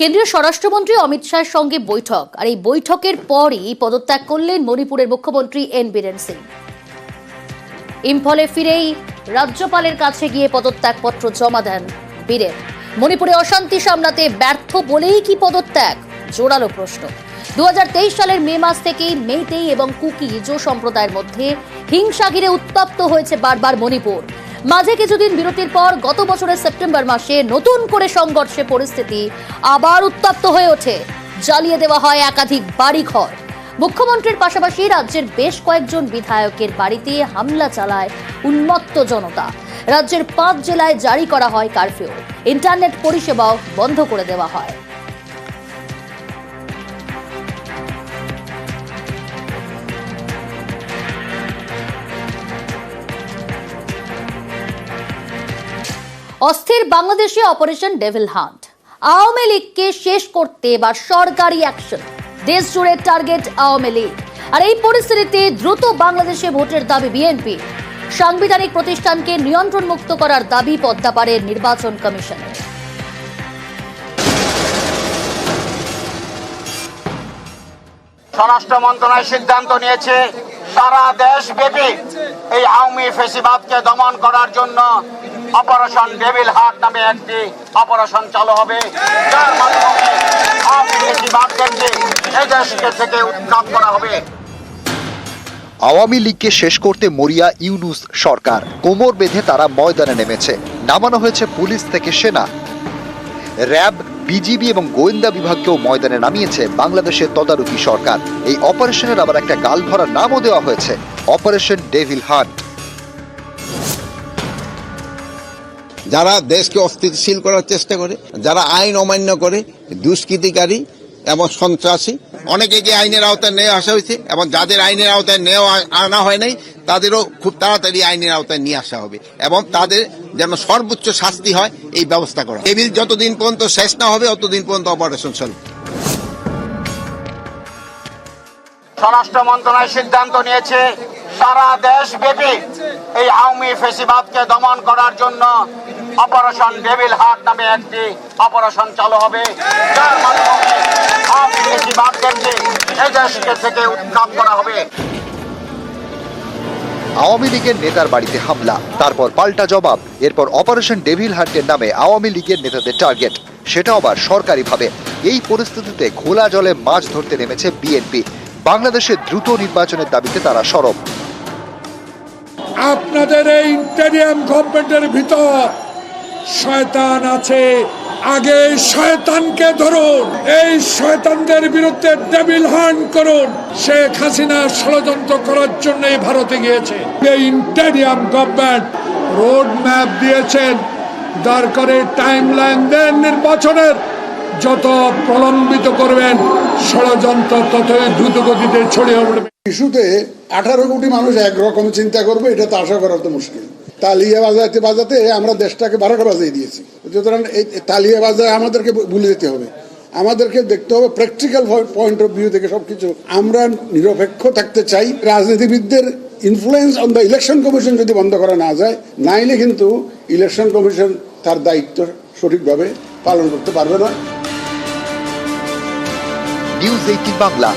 কেন্দ্রীয় স্বরাষ্ট্রমন্ত্রী অমিত শাহের সঙ্গে বৈঠক, আর এই বৈঠকের পরই পদত্যাগ করলেন মণিপুরের মুখ্যমন্ত্রী এন বীরেন সিং। ইম্ফলে ফিরেই রাজ্যপালের কাছে গিয়ে পদত্যাগপত্র জমা দেন বীরেন। মণিপুরে অশান্তি সামলাতে ব্যর্থ বলেই কি পদত্যাগ? জোরালো প্রশ্ন। দু হাজার তেইশ সালের মে মাস থেকেই মেইতেই এবং কুকি জো সম্প্রদায়ের মধ্যে হিংসা ঘিরে উত্তপ্ত হয়েছে বারবার মণিপুর। মাঝে কিছুদিন বিরতির পর গত বছরের সেপ্টেম্বর মাসে নতুন করে সংঘর্ষে পরিস্থিতি আবার উত্তপ্ত হয়ে ওঠে। জ্বালিয়ে দেওয়া হয় একাধিক বাড়িঘর। মুখ্যমন্ত্রীর পাশাপাশি রাজ্যের বেশ কয়েকজন বিধায়কের বাড়িতে হামলা চালায় উন্মত্ত জনতা। রাজ্যের পাঁচ জেলায় জারি করা হয় কারফিউ। ইন্টারনেট পরিষেবাও বন্ধ করে দেওয়া হয়। অস্থির বাংলাদেশে অপারেশন ডেভিল হান্ট। আওয়ামী লীগকে শেষ করতে এবার সরকারি অ্যাকশন। দেশ জুড়ে টার্গেট আওয়ামী লীগ। আর এই পরিস্থিতিতে দ্রুত বাংলাদেশে ভোটের দাবি বিএনপি। সাংবিধানিক প্রতিষ্ঠানকে নিয়ন্ত্রণ মুক্ত করার দাবি পদ্মাপাড়ের নির্বাচন কমিশনের। স্বরাষ্ট্র মন্ত্রণালয় সিদ্ধান্ত নিয়েছে, সারা দেশ ব্যাপী এই আওয়ামী ফেসিবাদকে দমন করার জন্য অপারেশন ডেভিল হার্ট নামে একটি অপারেশন চালু হবে। যার মাধ্যমে এই দেশকে থেকে উৎখাত করা হবে। আওয়ামী লীগকে শেষ করতে মরিয়া ইউনুস সরকার। কোমর বেঁধে তারা ময়দানে নেমেছে। নামানো হয়েছে পুলিশ থেকে সেনা। র্যাব, বিজিবি এবং গোয়েন্দা বিভাগকেও ময়দানে নামিয়েছে বাংলাদেশের তদারকি সরকার। এই অপারেশনের আবার একটা গাল ভরা নামও দেওয়া হয়েছে। অপারেশন ডেভিল হান্ট যারা দেশকে অস্থিতিশীল করার চেষ্টা করে, যারা আইন অমান্য করে, দুষ্কৃতিকারী এবং সন্ত্রাসী, অনেকে আইনের আওতায় নিয়ে আসা হয়েছে এবং যাদের আইনের আওতায় নেওয়া আনা হয় নাই, তাদেরও খুব তাড়াতাড়ি আইনের আওতায় নিয়ে আসা হবে এবং তাদের যেন সর্বোচ্চ শাস্তি হয়, এই ব্যবস্থা করা টেবিল যতদিন পর্যন্ত শেষ না হবে ততদিন পর্যন্ত অপারেশন চলবে। স্বরাষ্ট্র মন্ত্রণালয় সিদ্ধান্ত নিয়েছে, সারা দেশ ব্যাপী এই আওয়ামী ফেসিবাদকে দমন করার জন্য অপারেশন ডেভিল হার্ট নামে একটি অপারেশন চালু হবে। যার মাধ্যমে আওয়ামী ফেসিবাদদেরকে এই দেশকে থেকে উৎখাত করা হবে। আওয়ামী লীগের নেতার বাড়িতে হামলা তারপর পাল্টা জবাব এরপর অপারেশন ডেভিল হান্টের নামে আওয়ামী লীগের নেতাদের টার্গেট সেটা আবার সরকারিভাবে। এই পরিস্থিতিতে খোলা জলে মাছ ধরতে নেমেছে বিএনপি। বাংলাদেশে দ্রুত নির্বাচনের দাবিতে তারা সরব। আপনাদের এই ইন্টারিয়াম গভর্নমেন্টের ভিতর শয়তান আছে। আগে শয়তানকে ধরুন, এই শয়তানদের বিরুদ্ধে ডেবিল হান করুন। শেখ হাসিনা ষড়যন্ত্র করার জন্য ভারতে গিয়েছে। এই ইন্টারিয়াম গভর্নমেন্ট রোড ম্যাপ দিয়েছেন। দরকারে টাইম লাইন দেন নির্বাচনের। যত প্রলম্বিত করবেন, ষড়যন্ত্র ততই দ্রুত গতিতে ছড়িয়ে পড়বে। ইস্যুতে আঠারো কোটি মানুষ একরকম চিন্তা করবে, এটা তো আশা করা তো মুশকিল। তালিয়া বাজাতে বাজাতে আমরা দেশটাকে বারোটা বাজিয়ে দিয়েছি। সুতরাং এই তালিয়া বাজায় আমাদেরকে ভুলে যেতে হবে। আমাদেরকে দেখতে হবে প্র্যাকটিক্যাল পয়েন্ট অফ ভিউ থেকে সব কিছু আমরা নিরপেক্ষ থাকতে চাই। রাজনীতিবিদদের influence on the election commission যদি বন্ধ করা না যায়, নাইলে কিন্তু ইলেকশন কমিশন তার দায়িত্ব সঠিকভাবে পালন করতে পারবে না। News eighteen Bangla